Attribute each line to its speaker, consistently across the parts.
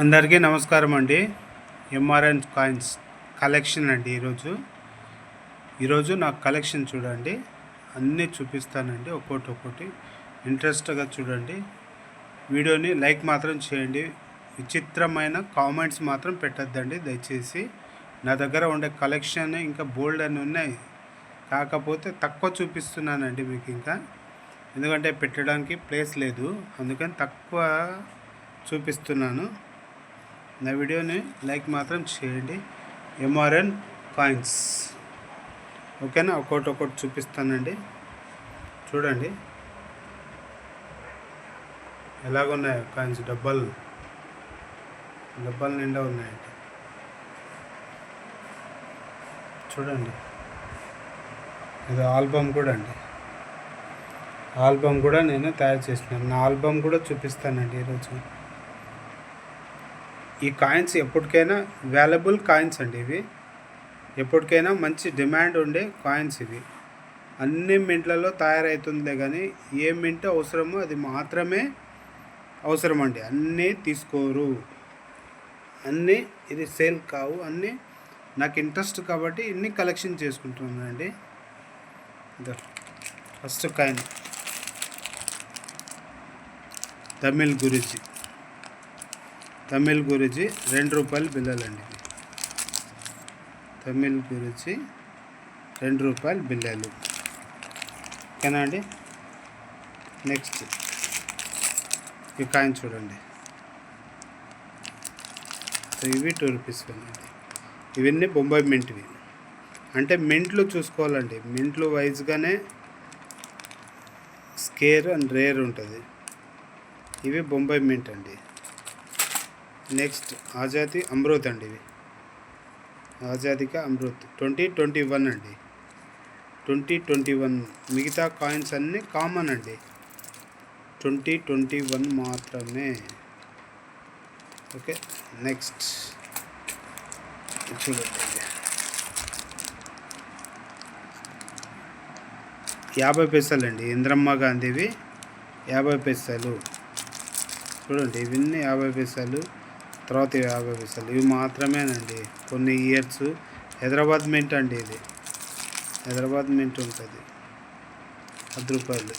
Speaker 1: అందరికీ నమస్కారం అండి. ఎంఆర్ఎన్ కాయిన్స్ కలెక్షన్ అండి ఈరోజు. ఈరోజు నా కలెక్షన్ చూడండి. అన్నీ చూపిస్తానండి. ఒక్కోటి ఒక్కోటి ఇంట్రెస్ట్గా చూడండి. వీడియోని లైక్ మాత్రం చేయండి. విచిత్రమైన కామెంట్స్ మాత్రం పెట్టద్దండి. దయచేసి నా దగ్గర ఉండే కలెక్షన్ ఇంకా బోల్డ్ అని ఉన్నాయి. కాకపోతే తక్కువ చూపిస్తున్నానండి మీకు ఇంకా. ఎందుకంటే పెట్టడానికి ప్లేస్ లేదు. అందుకని తక్కువ చూపిస్తున్నాను. నా వీడియోని లైక్ మాత్రం చేయండి. ఎంఆర్ఎన్ కాయిన్స్ ఓకేనా? ఒకటి ఒకటి చూపిస్తానండి. చూడండి. ఎలాగున్నాయి కాయిన్స్ డబ్బాలు. డబ్బాలు నిండా ఉన్నాయండి. చూడండి. ఇది ఆల్బమ్ కూడా అండి. ఆల్బమ్ కూడా నేను తయారు చేసినాను నా ఆల్బమ్ కూడా చూపిస్తానండి ఈరోజు. ఈ కాయిన్స్ ఎప్పటికైనా వాల్యుబుల్ కాయిన్స్ అండి ఇవి. ఎప్పటికైనా మంచి డిమాండ్ ఉండే కాయిన్స్ ఇవి. అన్ని మింట్లలో తయారవుతుందిలే కానీ ఏ మింట్ అవసరమో అది మాత్రమే అవసరం అండి. అన్నీ తీసుకోరు. అన్నీ ఇది సేల్ కావు. అన్నీ నాకు ఇంట్రెస్ట్ కాబట్టి ఇన్ని కలెక్షన్ చేసుకుంటున్నానండి. ఫస్ట్ కాయిన్ తమిళ్ గురించి తమిళ్ గురించి రెండు రూపాయలు బిల్లలండి తమిళ్ గురించి రెండు రూపాయలు బిల్లలు ఓకేనా అండి? నెక్స్ట్. ఈ కాయిన్ చూడండి. సో ఇవి టూ రూపీస్ అండి. ఇవన్నీ బొంబాయి మింట్వి అంటే మింట్లు చూసుకోవాలండి. మింట్లు వైజ్గానే స్కేర్ అండ్ రేర్ ఉంటుంది. ఇవి బొంబాయి మింట్ అండి. నెక్స్ట్ ఆజాది అమృత్ అండి ఇది. ఆజాదిక అమృత్. ట్వంటీ ట్వంటీ వన్ అండి. ట్వంటీ ట్వంటీ వన్ మిగతా కాయిన్స్ అన్నీ కామన్ అండి. ట్వంటీ ట్వంటీ వన్ మాత్రమే. Okay next. చూడండి. యాభై పైసలు అండి ఇంద్రమ్మ గాంధీవి యాభై పైసలు. చూడండి ఇవన్నీ యాభై పైసలు. తర్వాత యాభై పైసలు. ఇవి మాత్రమేనండి. కొన్ని ఇయర్స్ హైదరాబాద్ మింట్ అండి ఇది. హైదరాబాద్ మింట్ ఉంటుంది. పది రూపాయలు.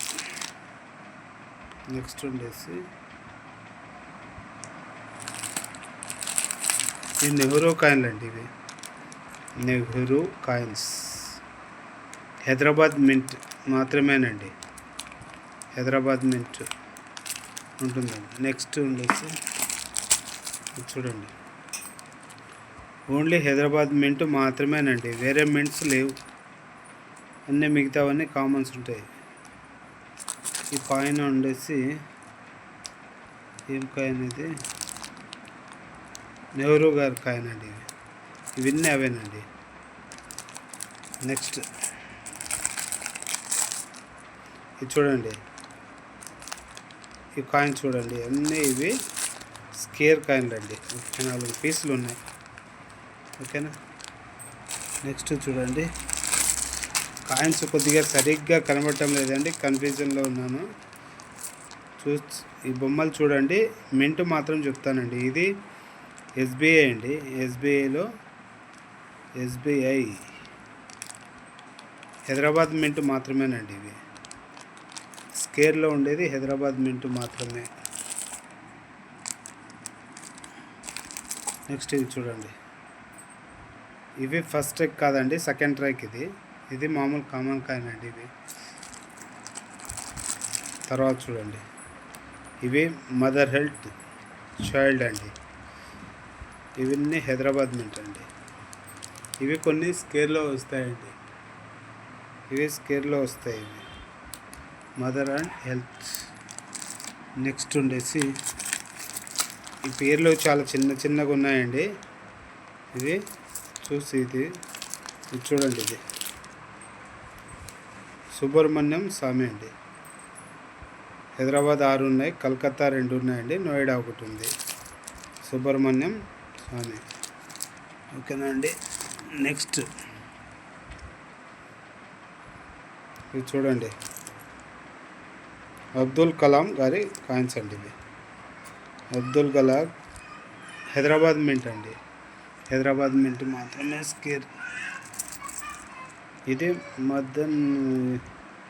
Speaker 1: నెక్స్ట్ ఉండేసి ఇది నెహ్రూ కాయిన్లు అండి ఇవి. నెహ్రూ కాయిన్స్. హైదరాబాద్ మింట్ మాత్రమేనండి. హైదరాబాద్ మింట్ ఉంటుందండి. నెక్స్ట్ ఉండేసి చూడండి. ఓన్లీ హైదరాబాద్ మింట్ మాత్రమేనండి. వేరే మింట్స్ లేవు. అన్నీ మిగతావన్నీ కామన్స్ ఉంటాయి. ఈ కాయిన్ ఉండేసి ఏం కాయిన్ ఇది? నెహ్రూ గారి కాయిన్ అండి ఇవన్నీ అవేనండి. నెక్స్ట్. ఇది చూడండి. ఈ కాయిన్ చూడండి. అన్నీ ఇవి స్కేర్ కాయిన్లు అండి. ముప్పై నాలుగు పీసులు ఉన్నాయి. ఓకేనా? నెక్స్ట్ చూడండి. కాయిన్స్ కొద్దిగా సరిగ్గా కనబడటం లేదండి. కన్ఫ్యూజన్లో ఉన్నాను. చూ ఈ బొమ్మలు చూడండి. మింట్ మాత్రం చెప్తానండి. ఇది ఎస్బీఐ అండి. ఎస్బీఐలో ఎస్బీఐ. హైదరాబాద్ మింట్ మాత్రమేనండి ఇవి. స్కేర్లో ఉండేది హైదరాబాద్ మింట్ మాత్రమే. నెక్స్ట్ ఇది చూడండి. ఇవి ఫస్ట్ ట్రెక్ కాదండి సెకండ్ ట్రెక్ ఇది. ఇది మామూలు కామన్ కాయిన్ అండి ఇవి. తర్వాత చూడండి. ఇవి మదర్ హెల్త్ చైల్డ్ అండి. ఇవన్నీ హైదరాబాద్ మింట్ అండి. ఇవి కొన్ని స్కేర్లో వస్తాయండి. ఇవి స్కేర్లో వస్తాయి ఇవి. Mother and health. నెక్స్ట్ ఉండేసి ఈ పేర్లు చాలా చిన్న చిన్నగా ఉన్నాయండి. ఇది చూసి ఇది ఇది చూడండి ఇది. సుబ్రహ్మణ్యం స్వామి అండి. హైదరాబాద్ ఆరు ఉన్నాయి కలకత్తా రెండు ఉన్నాయండి నోయిడా ఒకటి ఉంది. సుబ్రహ్మణ్యం స్వామి. ఓకేనా అండి? నెక్స్ట్. ఇది చూడండి. అబ్దుల్ కలాం గారి కాయిన్స్ అండి ఇది. అబ్దుల్ కలాం హైదరాబాద్ మింట్ అండి. హైదరాబాద్ మింట్ మాత్రమే స్కేర్. ఇది మదన్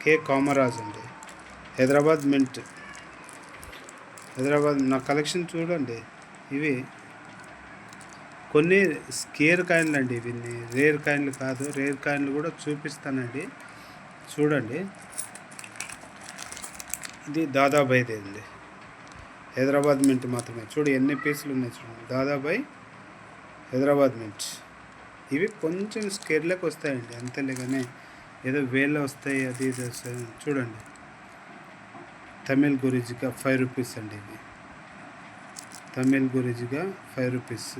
Speaker 1: కే. కామరాజ్ అండి. హైదరాబాద్ మింట్. హైదరాబాద్ నా కలెక్షన్ చూడండి. ఇవి కొన్ని స్కేర్ కాయిన్లు అండి ఇవి రేర్ కాయిన్లు కాదు రేర్ కాయిన్లు కూడా చూపిస్తానండి. చూడండి. ఇది దాదాబైదే అండి హైదరాబాద్ మింట్ మాత్రమే. చూడు ఎన్ని పీసులు ఉన్నాయి చూడండి దాదాపై హైదరాబాద్ మింట్. ఇవి కొంచెం స్కేర్లకు వస్తాయండి. అంతేలే కానీ ఏదో వేళ్ళ వస్తాయి అది ఇది వస్తాయి. చూడండి. తమిళ్ గురిజిగా ఫైవ్ రూపీస్ అండి ఇది. తమిళ్ గురిజిగా ఫైవ్ రూపీస్.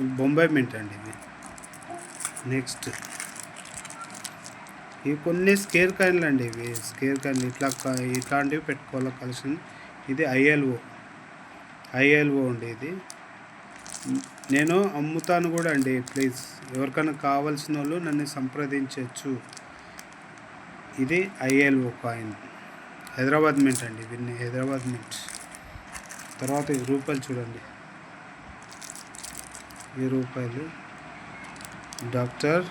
Speaker 1: బొంబాయి మింట్ అండి ఇది. నెక్స్ట్. ఇవి కొన్ని స్కేర్ కాయిన్లు అండి ఇవి. స్కేర్ కాయిన్లు ఇట్లా కా- ఇట్లాంటివి పెట్టుకోవాలి కలెక్షన్ ఇది ఐఎల్ఓ. ఐఎల్ఓ అండి ఇది. నేను అమ్ముతాను కూడా అండి ప్లీజ్. ఎవరికైనా కావాల్సిన వాళ్ళు నన్ను సంప్రదించవచ్చు ఇది ఐఎల్ఓ కాయిన్. హైదరాబాద్ మింట్ అండి ఇవన్నీ హైదరాబాద్ మింట్. తర్వాత ఈ రూపాయలు చూడండి. ఈ రూపాయలు. డాక్టర్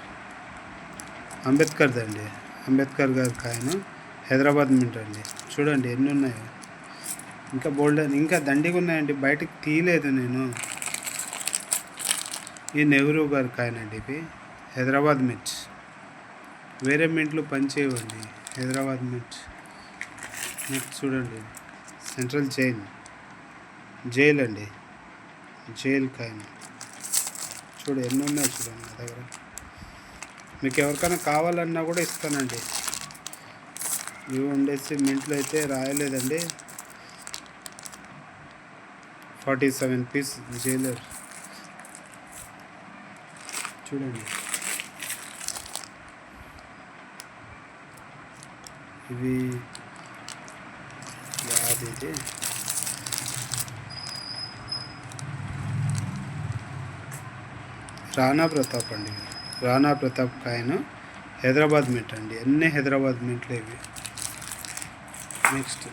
Speaker 1: అంబేద్కర్ది అండి. అంబేద్కర్ గారి కాయను హైదరాబాద్ మింట్ అండి. చూడండి ఎన్ని ఉన్నాయో. ఇంకా బోల్డ్ ఇంకా దండిగా ఉన్నాయండి. బయటకు తీయలేదు నేను. ఈ నెహ్రూ గారి కాయనండి ఇవి. హైదరాబాద్ మిర్చ్. వేరే మింట్లు పనిచేయవండి. హైదరాబాద్ మిర్చ్. నెక్స్ట్ చూడండి. Central jail. జైల్ అండి. Jail coin. చూడు ఎన్ని ఉన్నాయి చూడండి నా దగ్గర. మీకు ఎవరికైనా కావాలన్నా కూడా ఇస్తానండి. ఇవి ఉండేసి మింట్లో అయితే రాయలేదండి. ఫార్టీ సెవెన్ పీస్ జైలర్ చూడండి. ఇవి అది ఇది రాణా ప్రతాప్ అండి. రాణా ప్రతాప్ కాయన హైదరాబాద్ మింట్ అండి. అన్నీ హైదరాబాద్ మింట్లు ఇవి? నెక్స్ట్.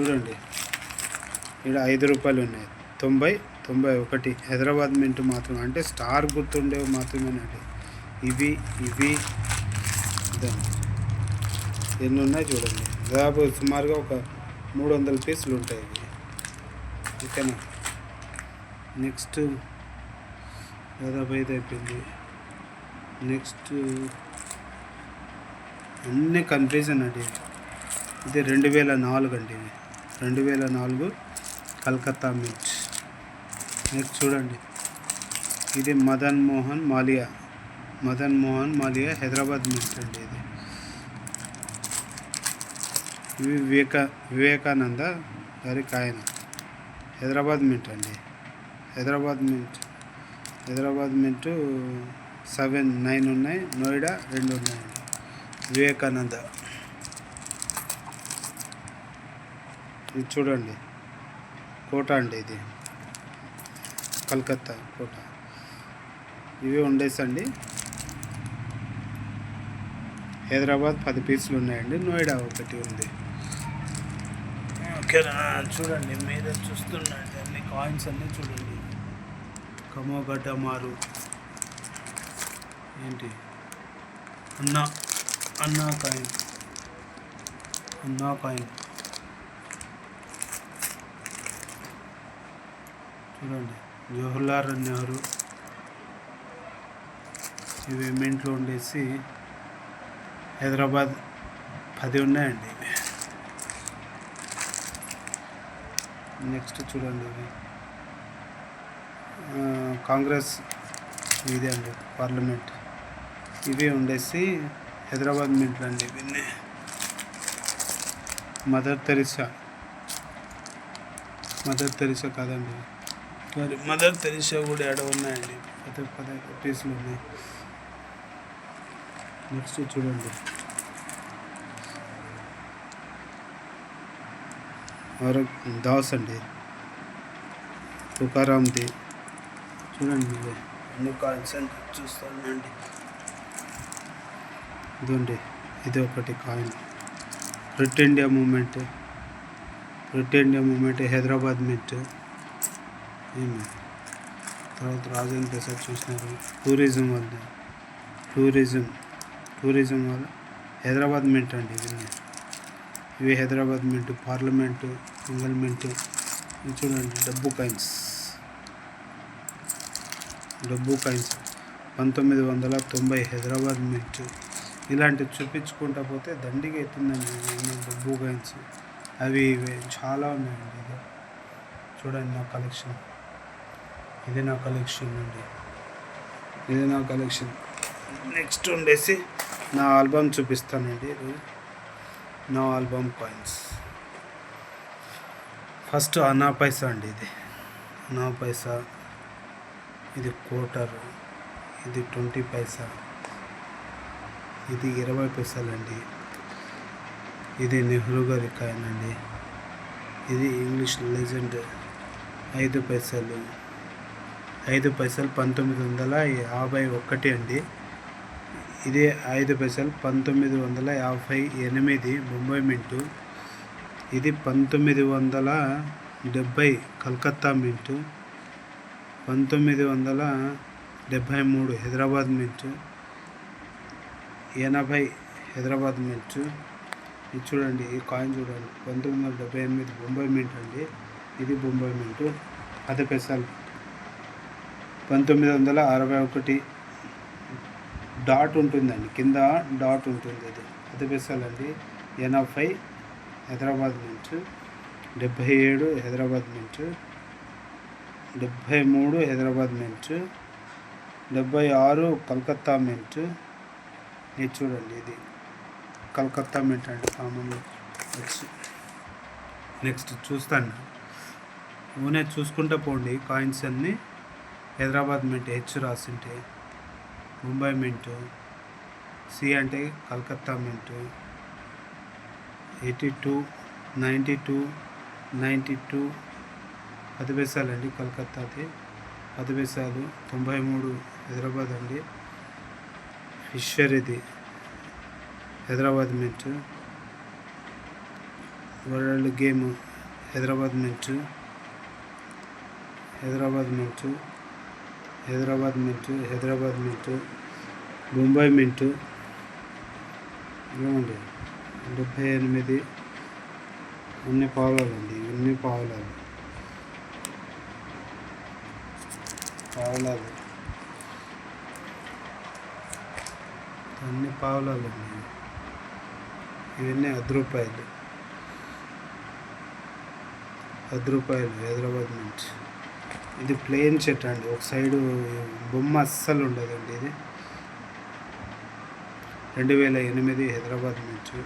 Speaker 1: చూడండి. ఇక్కడ ఐదు రూపాయలు ఉన్నాయి. తొంభై తొంభై ఒకటి. హైదరాబాద్ మింట్ మాత్రమే. అంటే స్టార్ గుర్తుండేవి మాత్రమేనండి. ఇవి ఇవి ఎన్ని ఉన్నాయి చూడండి. దాదాపు సుమారుగా ఒక మూడు వందల పీసులు ఉంటాయి ఇవి. ఓకేనా? నెక్స్ట్. దాదాపు ఐదు అయిపోయింది. నెక్స్ట్ అన్ని కన్ఫ్యూజన్ అండి ఇది రెండు వేల నాలుగు అండి ఇది రెండు వేల నాలుగు కలకత్తా మింట్ నెక్స్ట్ చూడండి. ఇది మదన్ మోహన్ మాలియా. మదన్ మోహన్ మాలియా హైదరాబాద్ మింట్ అండి ఇది. వివేక వివేకానంద గారి కాయన. హైదరాబాద్ మింట్ అండి. Hyderabad mint Hyderabad mint seven nine ఉన్నాయి. నోయిడా రెండు ఉన్నాయి. వివేకానంద. ఇది చూడండి. కోట అండి ఇది. కలకత్తా కోట. ఇవి ఉండేసండి హైదరాబాద్ పది పీసులు ఉన్నాయండి. నోయిడా ఒకటి ఉంది. ఓకేనా చూడండి. మీరే చూస్తుండండి అన్ని కాయిన్స్ అన్నీ చూడండి. కమోగడ్డ మారు ఏంటి? అన్నా అన్నా కాయిన్. అన్నా కాయిన్. చూడండి జవహర్లాల్ నెహ్రూ ఇవి మింట్లో ఉండేసి హైదరాబాద్ పది ఉన్నాయండి నెక్స్ట్ చూడండి ఇవి. కాంగ్రెస్ ఇదే అండి పార్లమెంట్. ఇవి ఉండేసి హైదరాబాద్ మింట్లు అండి ఇవన్నీ. Mother Teresa. మదర్ తెరిసా కాదండి. మరి మదర్ తెరిసా కూడా ఎడ ఉన్నాయండి? పది పద పీసులు ఉన్నాయి. నెక్స్ట్ చూడండి. దాస్ అండి. తుకారాంది చూడండి. మీరే అన్ని కాయిన్స్ అండి చూస్తానండి. ఇదండి ఇది ఒకటి coin. Quit India movement quit India movement Hyderabad mint. తర్వాత రాజేంద్ర ప్రసాద్ చూసినారు. టూరిజం వల్ల. టూరిజం టూరిజం వల్ల హైదరాబాద్ మింట్ అండి ఇవన్నీ ఇవి Hyderabad mint parliament single mint. చూడండి డబ్బు కాయిన్స్. డబ్బు కాయిన్స్. పంతొమ్మిది వందల తొంభై హైదరాబాద్ మింట్. ఇలాంటివి చూపించుకుంటా పోతే దండిగా అవుతుందండి డబ్బు కాయిన్స్ అవి ఇవి చాలా ఉన్నాయండి ఇది. చూడండి నా కలెక్షన్ ఇది నా కలెక్షన్ అండి. ఇది నా కలెక్షన్ నెక్స్ట్ ఉండేసి నా ఆల్బమ్ చూపిస్తానండి నా ఆల్బమ్ కాయిన్స్ ఫస్ట్ అనా పైసా అండి ఇది. అనా పైసా. ఇది కోటర్ ఇది ట్వంటీ పైసా. ఇది ఇరవై పైసలండి. ఇది నెహ్రూ గారి కాయిన్ అండి ఇది ఇంగ్లీష్ లెజెండ్ ఐదు పైసలు. ఐదు పైసలు పంతొమ్మిది వందల యాభై ఒకటి అండి. ఇది ఐదు పైసలు పంతొమ్మిది వందల యాభై ఎనిమిది ముంబై మింటు. ఇది పంతొమ్మిది వందల డెబ్భై కలకత్తా మింటు. పంతొమ్మిది వందల డెబ్భై మూడు హైదరాబాద్ మింటు. ఎనభై హైదరాబాద్ మింటు ఇది చూడండి ఈ కాయిన్ చూడండి. పంతొమ్మిది వందల డెబ్బై ఎనిమిది బొంబాయి మింట్ అండి. ఇది బొంబాయి మింటు అదే పెసల్. పంతొమ్మిది వందల అరవై ఒకటి డాట్ ఉంటుందండి. కింద డాట్ ఉంటుంది ఇది అదే పెసల్ అండి. ఎనభై హైదరాబాద్ మింట్ డెబ్భై ఏడు హైదరాబాద్ మింట్ డెబ్భై మూడు హైదరాబాద్ మింట్ డెబ్భై ఆరు కలకత్తా మింట్ ఇది చూడండి ఇది కలకత్తా మింట్ అండి కామన్ నెక్స్ట్ నెక్స్ట్ చూస్తాను. ఊనే చూసుకుంటూ పోండి కాయిన్స్ అన్నీ హైదరాబాద్ మింట్ హెచ్ రాసింటే ముంబై మింట్ సి అంటే Calcutta mint eighty two ninety two ninety two పది పైసలు అండి కలకత్తాది పది పైసలు తొంభై మూడు హైదరాబాద్ అండి ఫిషర్ ఇది Hyderabad mint world game Hyderabad mint Hyderabad mint Hyderabad mint Hyderabad mint Mumbai mint ఏమండి? డెబ్భై ఎనిమిది. అన్ని పావులాలండి ఇవన్నీ పావులాలు. పావులాలు. అన్ని పావులాలు ఉన్నాయి ఇవన్నీ అర్ధ రూపాయలు రూపాయలు హైదరాబాద్ నుంచి. ఇది ప్లేన్ షర్ట్ అండి. ఒక సైడు బొమ్మ అస్సలు ఉండదండి ఇది. రెండు వేల ఎనిమిది హైదరాబాద్ నుంచి.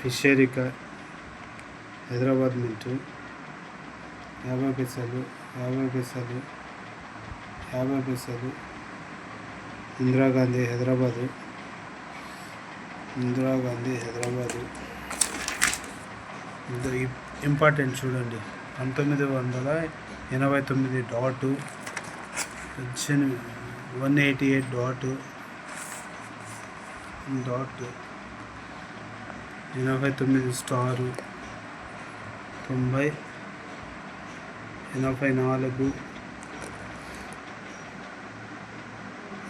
Speaker 1: ఫిషరిక హైదరాబాద్ నుంచి. యాభై పైసలు యాభై పైసలు యాభై పైసలు. ఇందిరాగాంధీ హైదరాబాదు. ఇందిరాగాంధీ హైదరాబాదు. ఇది ఇంపార్టెంట్ చూడండి. పంతొమ్మిది వందల ఎనభై తొమ్మిది dot one eighty eight dot dot ఎనభై తొమ్మిది స్టారు తొంభై ఎనభై నాలుగు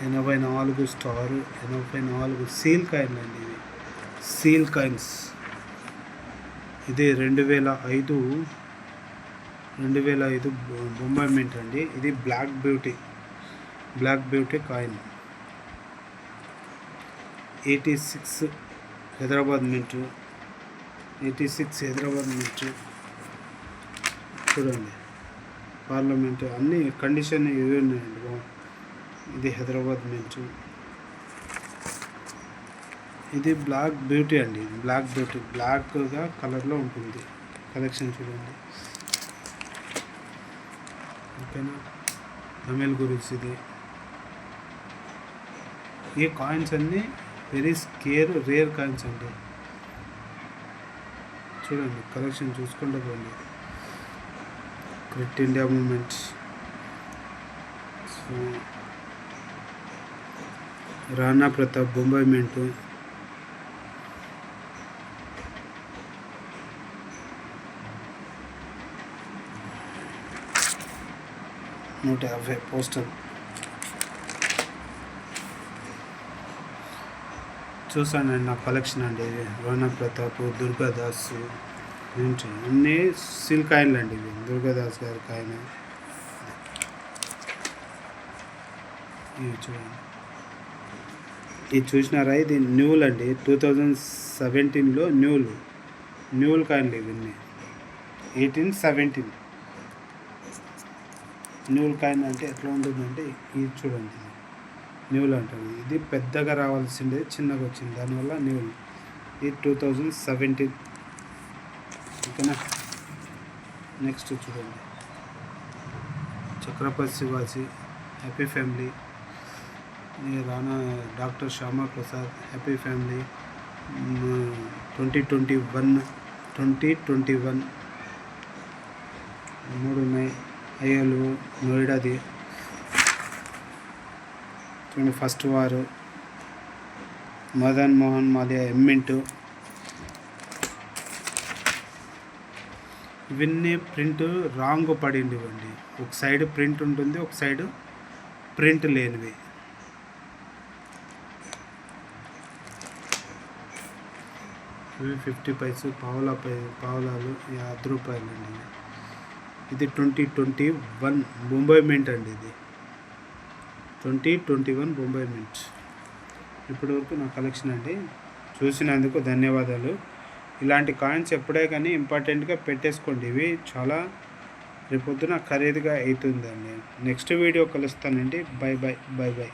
Speaker 1: ఎనభై నాలుగు స్టార్ ఎనభై నాలుగు సీల్ కాయిన్ అండి ఇది సీల్ కాయిన్స్. ఇది రెండు వేల ఐదు రెండు వేల ఐదు బొంబాయి మింట్ అండి. ఇది black beauty black beauty coin. Eighty six Hyderabad mint. Eighty six Hyderabad mint. చూడండి. పార్లమెంట్ అన్ని కండిషన్ ఇవి ఉన్నాయండి బాగుంది ఇది హైదరాబాద్ మించు ఇది బ్లాక్ బ్యూటీ అండి. Black beauty. బ్లాక్గా కలర్లో ఉంటుంది. కలెక్షన్ చూడండి. ఓకేనా? తమిళ్ గురించి ఇది. ఈ కాయిన్స్ అన్నీ వెరీ స్కేర్ రేర్ కాయిన్స్ అండి. చూడండి. కలెక్షన్ చూసుకుంటూ పోండి. Quit India movements. So Rana Pratap Bombay mint. నూట యాభై పోస్టల్ చూసానండి నా కలెక్షన్ అండి ఇది. రోనా ప్రతాప్ దుర్గాదాస్ ఏంటి అన్నీ సిల్క్ కాయిన్లు అండి ఇవి. దుర్గాదాస్ గారి కాయిన్. ఇవి చూడండి. ఇది చూసినారా? ఇది న్యూల్ అండి. టూ థౌజండ్ సెవెంటీన్లో న్యూల్. న్యూల్ కాయిన్లు ఇవన్నీ ఎయిటీన్ సెవెంటీన్. న్యూల్ కాయిన్ అంటే ఎట్లా ఉంటుందంటే ఇది చూడండి న్యూల్ అంటుంది ఇది పెద్దగా రావాల్సిందే చిన్నగా వచ్చింది. దానివల్ల న్యూల్. ఇది టూ థౌజండ్ సెవెంటీన్. ఓకేనా? నెక్స్ట్ చూడండి. Chhatrapati Shivaji happy family. Rana doctor Shyama Prasad happy family twenty twenty one twenty twenty one మూడు మే అయ్యలు నోయిడాది ట్వంటీ ఫస్ట్ వారు మదన్ మోహన్ మాల్యా ఎమ్మింటు ఇవన్నీ ప్రింట్ రాంగ్ పడింది ఇవ్వండి ఒక సైడ్ ప్రింట్ ఉంటుంది ఒక సైడ్ ప్రింట్ లేనివి. ఇవి ఫిఫ్టీ పైసు పావులా పై పావులాలు యాభై రూపాయలు అండి ఇది. Twenty twenty one Bombay mint అండి ఇది. Twenty twenty one Bombay mint. ఇప్పటివరకు నా కలెక్షన్ అండి. చూసినందుకు ధన్యవాదాలు. ఇలాంటి కాయిన్స్ ఎప్పుడే కానీ ఇంపార్టెంట్గా పెట్టేసుకోండి. ఇవి చాలా రేపొద్దున ఖరీదుగా అవుతుందండి next video కలుస్తానండి. Bye bye bye bye.